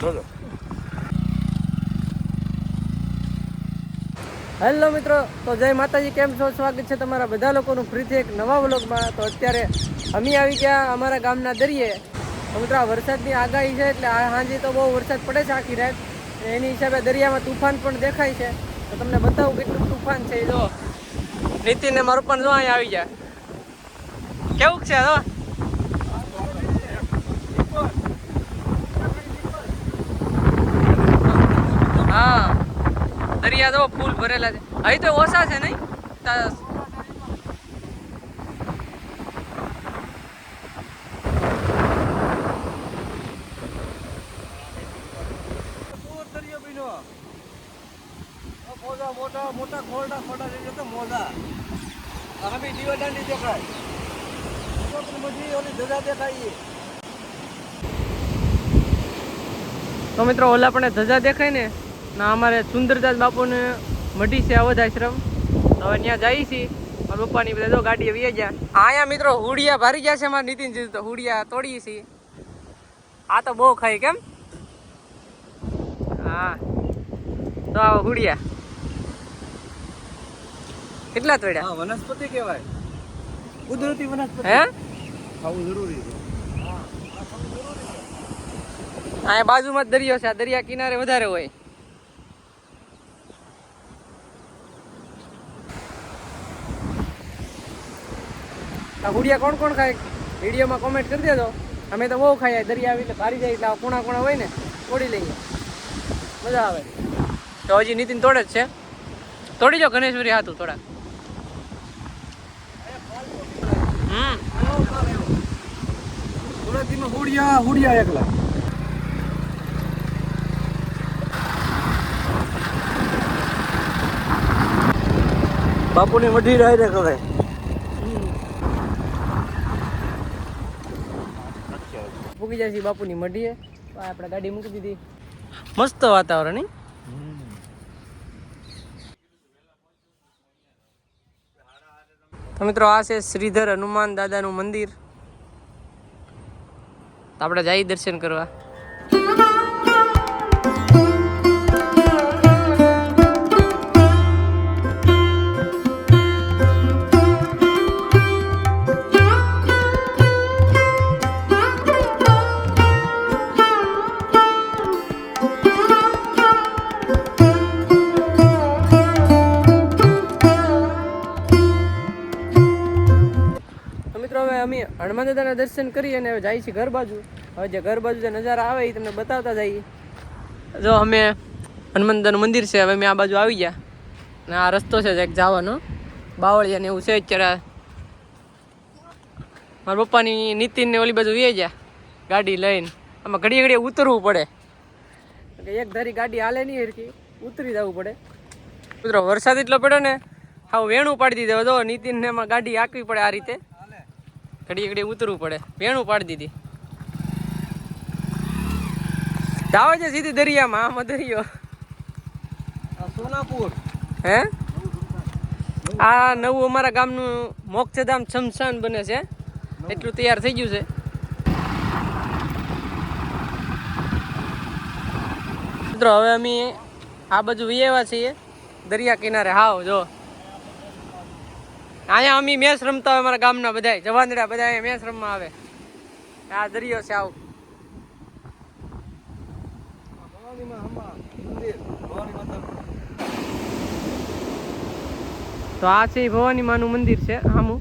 ચલો હેલો મિત્રો, તો જય માતાજી, કેમ છો? સ્વાગત છે તમારા બધા લોકોનું ફરીથી એક નવા વ્લોગમાં. તો અત્યારે અમે આવી ગયા અમારા ગામના દરિયે. તો મિત્રો, આ વરસાદની આગાહી છે, એટલે આ હાંજે તો બહુ વરસાદ પડે છે આખી રાત. એની હિસાબે દરિયામાં તુફાન પણ દેખાય છે. તો તમને બતાવું કેટલું તુફાન છે. જો નીતિન ને મારું પણ જો અહીંયા આવી ગયા. કેવું છે, જો? હા તો ફૂલ ભરેલા છે. અહીં તો ઓછા છે નહીં? મોટા મોટા ખોરડા ખોરડા જેવી તો મોજા અમે દીવાદાંડી દેખાય બધી ઓલી ધજા દેખાય તો મિત્રો ઓલા પણ ધજા દેખાય ને? ના અમારે સુંદરદાસ બાપુને મઢી છે અવધ આશ્રમ તો હવે ત્યાં જઈએ છીએ મારા પપ્પાની બધા જો ગાડીએ વીએ ગયા. અહીંયા મિત્રો હુડિયા ભારી ગયા છે અમારા નીતિનજી. તો હુડિયા તોડીએ છીએ. આ તો બહુ ખાઈ કેમ? હા. તો આવો હુડિયા. કેટલા તોડ્યા? હા વનસ્પતિ કહેવાય. કુદરતી વનસ્પતિ. હે? ખાવું જરૂરી છે. અહીંયા બાજુમાં જ દરિયો છે. આ દરિયા કિનારે વધારે હોય. આ ગુડિયા કોણ કોણ ખાય? વિડીયોમાં કોમેન્ટ કરી દેજો. અમે તો બહુ ખાઈએ, દરિયા આવી એટલે ભારી જાય એટલે કોણા કોણા હોય ને, તોડી લઈએ. મજા આવે. તો હજી નીતિન તોડે જ છે. તોડી જો ગણેશ્વરી હાથું થોડા. હમ. સુરતીમાં હુડિયા હુડિયા એકલા. બાપુની મઢી રાય કરે મૂકી જાય છે બાપુની મઢીએ. આપણે ગાડી મૂકી દીધી. મસ્ત વાતાવરણ મિત્રો, આ છે શ્રીધર હનુમાન દાદાનું મંદિર. આપણે જઈ દર્શન કરવા. હનુમાન દાદાના દર્શન કરી અને હવે જાય છે ઘર બાજુ. હવે જે ઘર બાજુ જે નજારા આવે એ તમને બતાવતા જઈએ. જો અમે હનુમાન દાદાનું મંદિર છે, હવે અમે આ બાજુ આવી ગયા. અને આ રસ્તો છે એક જવાનો. બાવળિયા ને એવું છે, અત્યારે મારા પપ્પાની નીતિન ને ઓલી બાજુ વે ગયા, ગાડી લઈને. આમાં ઘડીએ ઘડીએ ઉતરવું પડે. એક ધારી ગાડી હાલે નહીં હરકી ઉતરી જવું પડે. મિત્રો વરસાદ એટલો પડ્યો ને હા વેણું પાડી દીધો. જો નીતિન ને એમાં ગાડી આંકવી પડે આ રીતે. ઘડીએ ઘડી ઉતરવું પડે. પેણું પાડી દીધી. જાવ છે સીધી દરિયામાં આમાં દરિયો સોનાપુર. હે? આ નવું અમારા ગામનું મોક્ષધામ શમશાન બને છે. એટલું તૈયાર થઈ ગયું છે. મિત્રો હવે અમે આ બાજુ વિયેવા છીએ. દરિયા કિનારે. હાવ જો. અહીંયા અમે મેચ રમતા હોય અમારા ગામના બધા જવાનડા બધા અહીંયા મેચ રમવા આવે. આ દરિયો છે આવું. તો આ છે ભવાની માનું મંદિર છે આમું